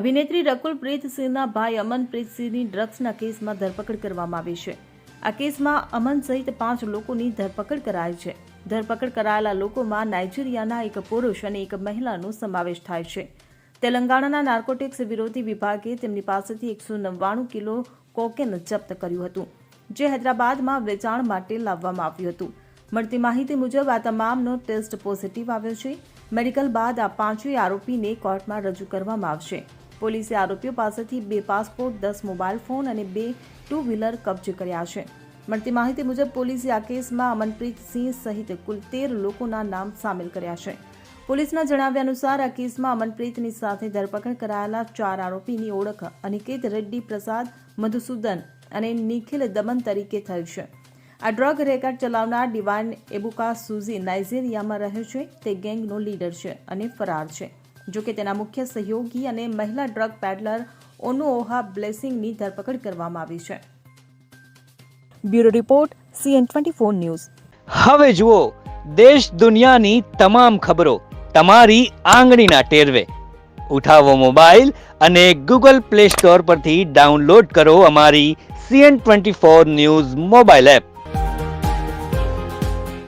અભિનેત્રી રકુલપ્રીત સિંહના ભાઈ અમનપ્રીત સિંહની ડ્રગ્સના કેસમાં ધરપકડ કરવામાં આવી છે. આ કેસમાં અમન સહિત પાંચ લોકોની ધરપકડ કરાઈ છે. ધરપકડ કરાયેલા લોકોમાં નાઇજીરિયાના એક પુરુષ અને એક મહિલાનો સમાવેશ થાય છે. તેલંગાણાના નાર્કોટિક્સ વિરોધી વિભાગે તેમની પાસેથી એકસો નવ્વાણું કિલો કોકેન જપ્ત કર્યું હતું, જે હૈદરાબાદમાં વેચાણ માટે લાવવામાં આવ્યું હતું. મળતી માહિતી મુજબ આ તમામનો ટેસ્ટ પોઝિટિવ આવ્યો છે. મેડિકલ બાદ આ પાંચેય આરોપીને કોર્ટમાં રજૂ કરવામાં આવશે. પોલીસે આરોપીઓ પાસેથી બે પાસપોર્ટ, દસ મોબાઈલ ફોન અને બે ટુ વ્હીલર કબજે કર્યા છે. મળતી માહિતી મુજબ પોલીસે આ કેસમાં અમનપ્રીત સિંહ સહિત કુલ તેર લોકોના નામ સામેલ કર્યા છે. પોલીસના જણાવ્યા અનુસાર આ કેસમાં અમનપ્રીતની સાથે ધરપકડ કરાયેલા ચાર આરોપીની ઓળખ અનિકેત રેડ્ડી, પ્રસાદ, મધુસૂદન અને નિખિલ દમન તરીકે થઈ છે. આ ડ્રગ રેકેટ ચલાવનાર ડિવાઇન એબુકા સુઝી નાઇજેરિયામાં રહે છે. તે ગેંગનો લીડર છે અને ફરાર છે. જો કે તેના મુખ્ય સહયોગી અને મહિલા ડ્રગ પેડલર ઓનુઓહા બ્લેસિંગની ધરપકડ કરવામાં આવી છે. Bureau report, CN twenty four news. હવે જુઓ, દેશ દુનિયાની તમામ ખબરો તમારી આંગળીના ટેરવે. ઉઠાવો મોબાઈલ અને ગૂગલ પ્લે સ્ટોર પરથી ડાઉનલોડ કરો અમારી CN twenty four news mobile app.